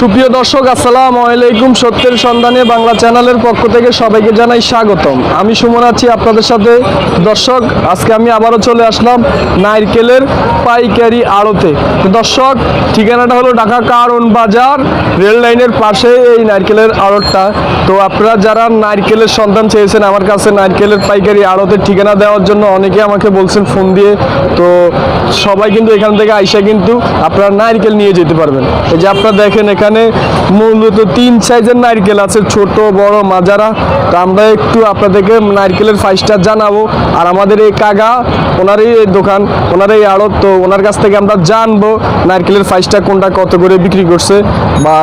সুপ্রিয় দর্শক, আসসালাম আলাইকুম। সত্যের সন্ধানে বাংলা চ্যানেলের পক্ষ থেকে সবাইকে জানাই স্বাগতম। আমি সুমন আছি আপনাদের সাথে। দর্শক, আজকে আমি আবারও চলে আসলাম নারকেলের পাইকারি আড়তে। দর্শক, ঠিকানাটা হলো ঢাকা কারণ বাজার, রেল লাইনের পাশে এই নারকেলের আড়তটা। তো আপনারা যারা নারকেলের সন্ধান চেয়েছেন আমার কাছে নারকেলের পাইকারি আড়তের ঠিকানা দেওয়ার জন্য অনেকে আমাকে বলছেন ফোন দিয়ে। তো সবাই কিন্তু এখান থেকে আইসা কিন্তু আপনারা নারকেল নিয়ে যেতে পারবেন। এই যে আপনারা দেখেন এখানে মূলত তিন সাইজের নারকেল আছে ছোট বড় মাজারা তো আমরা একটু আপনাদেরকে নারকেলের ফাইসটা জানাব। আর আমাদের এই কাগা ওনারই এই দোকান ওনার এই আড়ত তো ওনার কাছ থেকে আমরা জানব নারকেলের ফাইসটা কোনটা কত করে বিক্রি করছে বা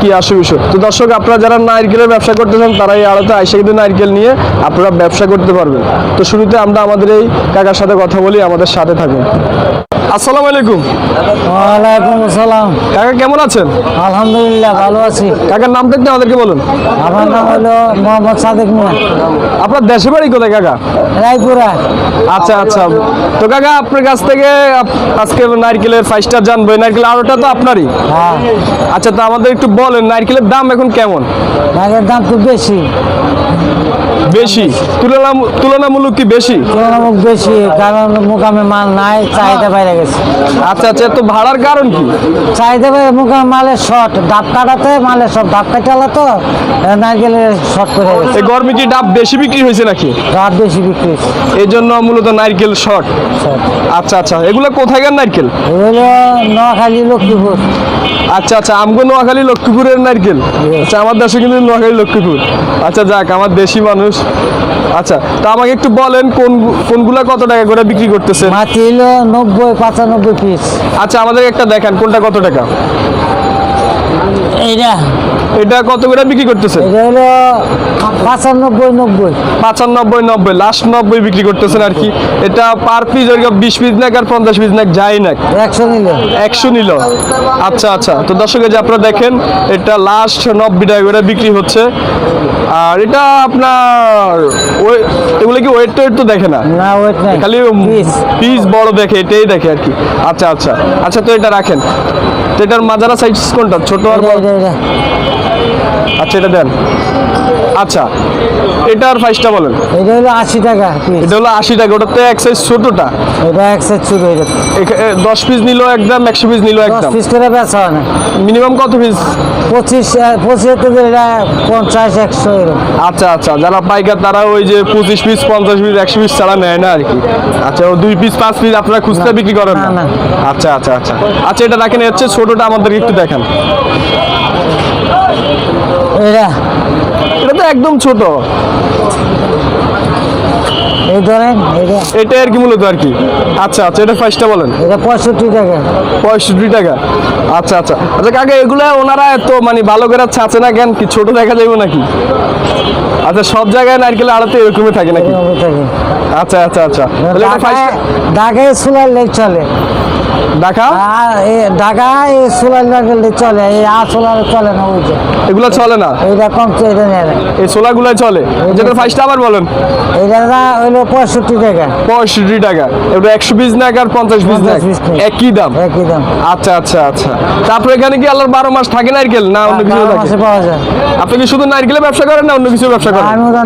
কি আসে বিষয় তো দর্শক আপনারা যারা নারকেলের ব্যবসা করতে চান তারা এই আড়তে আইসা কিন্তু নারকেল নিয়ে আপনারা ব্যবসা করতে পারবেন। তো শুরুতে আমরা আমাদের এই কাকার সাথে কথা বলি আমাদের সাথে থাকুন। আসসালামু আলাইকুম। ওয়ালাইকুম আসসালাম। কাকা কেমন আছেন? আলহামদুলিল্লাহ। ভালো আছি। কাকার নাম একটু আমাদেরকে বলুন। আমার নাম হলো মোহাম্মদ সাদেক মিয়া আপনার দেশে বাড়ি কোথায় কাকা? রায়পুরা। আচ্ছা আচ্ছা। তো কাকা আপনার কাছ থেকে আজকে নারকেলের ফাইস্টার জানব। নারকেল আরোটা তো আপনারই। হ্যাঁ। আচ্ছা তো আমাদের একটু বলেন নারকেলের দাম এখন কেমন? নারকেলের দাম খুব বেশি। বেশি? তুলনা তুলনামূলক কি বেশি? তুলনামূলক বেশি কারণ মোকামে মাল নাই চাহিদা বাইরে গেছে। আচ্ছা আচ্ছা তো ভাড়ার কারণ কি? চাহিদা বাইরে মুকামে মালের শর্ট ডাব কাটাতে মালের সব ডাব কাটালো তো নারকেলের শর্ট করে গেছে। এই গরমে কি ডাব বেশি বিক্রি হয়েছে নাকি? ডাব বেশি বিক্রি হয়েছে। এই জন্য মূলত নারকেল শর্ট। আচ্ছা আচ্ছা এগুলো কোথায়কার নারকেল? এগুলো নোয়াখালী লক্ষ্মীপুর। আচ্ছা আচ্ছা আমগো নোয়াখালী লক্ষ্মীপুরের নারকেল। আচ্ছা আমার দেশে কিন্তু নোয়াখালী লক্ষ্মীপুর। আচ্ছা যাক আমার দেশি মানুষ। আচ্ছা তা আমাকে একটু বলেন কোন কোনগুলা কত টাকা করে বিক্রি করতেছে? মাটি হলো নব্বই পঁচানব্বই পিস আচ্ছা আমাদের একটা দেখান কোনটা কত টাকা? এইটা। এটা কত করে বিক্রি করতেছেন? এটা হলো পাঁচানব্বই নব্বই। পাঁচানব্বই নব্বই। লাস্ট নব্বই বিক্রি করতেছেন আর কি। এটা পার পিস ওইরকম বিশ পিস নাক আর পঞ্চাশ পিস নাক যাই না একশো নিলে। একশো নিল। আচ্ছা আচ্ছা। তো দর্শক এই যে আপনারা দেখেন এটা লাস্ট নব্বই টাকা করে বিক্রি হচ্ছে। আর এটা আপনার ওই এগুলো কি ওয়েট টোয়েট তো দেখে না? না ওয়েট নাই। খালি পিস পিস বড় দেখে এটাই দেখে আর কি। আচ্ছা আচ্ছা। আচ্ছা তো এটা রাখেন। তো এটার মাজারা সাইজ কোনটা? ছোট আর বড়? আচ্ছা এটা দেন। আচ্ছা এটার প্রাইসটা বলেন। এটা হলো আশি টাকা এটা হলো আশি টাকা ওটাতে এক সাইজ ছোটটা। এটা এক সাইজ ছোট হয়ে এ, দশ পিস নিল একদম একশো পিস নিল একদম পিস করে বেচা হয় না। মিনিমাম কত পিস পঁচিশ পঁচিশ এটা পঞ্চাশ একশো আচ্ছা আচ্ছা যারা পাইকার তারা ওই যে পঁচিশ পিস পঞ্চাশ পিস একশো পিস ছাড়া নেয় না আর কি। আচ্ছা ও দুই পিস পাঁচ পিস আপনারা খুচরা বিক্রি করেন না। আচ্ছা আচ্ছা আচ্ছা। আচ্ছা এটা রাখেন এর হচ্ছে ছোটটা আমাদেরকে একটু দেখান। এটা এটা তো একদম ছোট। এই ধরেন এটা আর কি মূলত আর কি? আচ্ছা আচ্ছা এটা ফার্স্টটা বলেন। এটা পঁয়ষট্টি টাকা। পঁয়ষট্টি টাকা। আচ্ছা আচ্ছা। আচ্ছা কাকা এগুলো ওনারা এত মানে ভালো করে ছাঁচে না কেন? কি ছোট দেখা যাবে নাকি? আচ্ছা সব জায়গায় নারকেল আড়াতে এরকমই থাকে নাকি? আচ্ছা আচ্ছা আচ্ছা। ঢাকায় সোলার লেগ চলে। এ ঢাকায় এই সোলার লেগ চলে এই আর সোলার চলে না ওই যে। এগুলো চলে না? এইটা কম এটা নেয় এই সোলাগুলো চলে? যেটা ফার্স্টটা আবার বলেন। এইটা না হইল পঁয়ষট্টি টাকা। পঁয়ষট্টি টাকা। এটা একশো পিস নাক আর পঞ্চাশ পিস নাক? 50 piece নাক। একই দাম? একই দাম। আচ্ছা আচ্ছা আচ্ছা। তারপরে এখানে কি আল্লাহর বারো মাস থাকে নারকেল না অন্য কিছু থাকে? পাওয়া যায়। আপনি কি শুধু নারকেলের ব্যবসা করেন না অন্য কিছু ব্যবসা করেন? আমি তো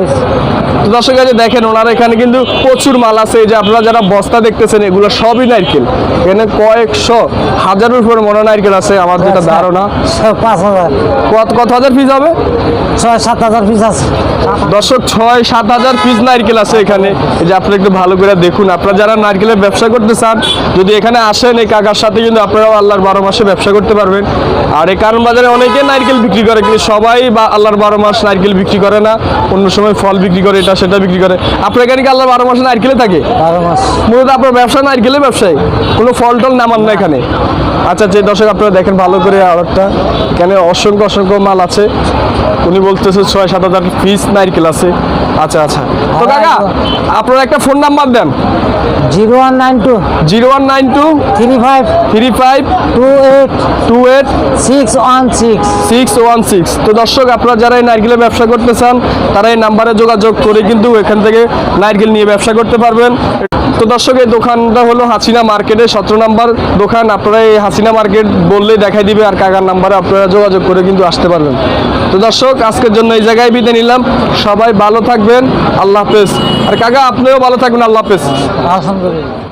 বেশি। তো দর্শক যে দেখেন ওনারা এখানে কিন্তু প্রচুর মাল আছে। এই যে আপনারা যারা বস্তা দেখতেছেন এগুলো সবই নারকেল। এখানে কয়েকশো হাজারের উপরে মনে নারকেল আছে আমার যেটা আচ্ছা। ধারণা। পাঁচ হাজার। কত কত হাজার পিস হবে? ছয় সাত হাজার পিস আছে। দর্শক ছয় সাত হাজার পিস নারকেল আছে এখানে। এই যে আপনারা একটু ভালো করে দেখুন। আপনারা যারা নারকেলের ব্যবসা করতে চান যদি এখানে আসেন এই কাকার সাথে কিন্তু আপনারাও আল্লাহর বারো মাসে ব্যবসা করতে পারবেন। আর এই কারণ বাজারে অনেকে নারকেল বিক্রি করে কিন্তু সবাই বা আল্লাহর বারো মাস নারকেল বিক্রি করে না। অন্য সময় ফল বিক্রি করে এটা সেটা বিক্রি করে। আপনার এখানে কি আল্লাহ বারো মাসে নারকেলে থাকে? বারো মাস। মূলত আপনার ব্যবসা নারকেলে ব্যবসায়ী? কোনো ফল টল নামান না এখানে? আচ্ছা যে দর্শক আপনারা দেখেন ভালো করে আরেকটা এখানে অসংখ্য অসংখ্য মাল আছে। উনি বলতেছে ছয় সাত হাজার পিস নারকেল আছে। আচ্ছা আচ্ছা। তো কাকা আপনার একটা ফোন নাম্বার দেন। Zero one nine two. Zero one nine two three five. Three five two eight. Two eight six one six. Six one six. তো দর্শক আপনারা যারা এই নারকেলের ব্যবসা করতে চান তারা এই নাম্বারে যোগাযোগ করে কিন্তু এখান থেকে নারকেল নিয়ে ব্যবসা করতে পারবেন। তো দর্শক এই দোকানটা হলো হাসিনা মার্কেটে সতেরো নাম্বার দোকান। আপনারা এই হাসিনা মার্কেট বললেই দেখাই দিবে আর কাকার নাম্বারে আপনারা যোগাযোগ করে কিন্তু আসতে পারবেন। তো দর্শক আজকের জন্য এই জায়গায় বিদায় নিলাম। সবাই ভালো থাকবেন। আল্লাহ হাফেজ। আর কাকা আপনিও ভালো থাকবেন। আল্লাহ হাফেজ। আলহামদুলিল্লাহ।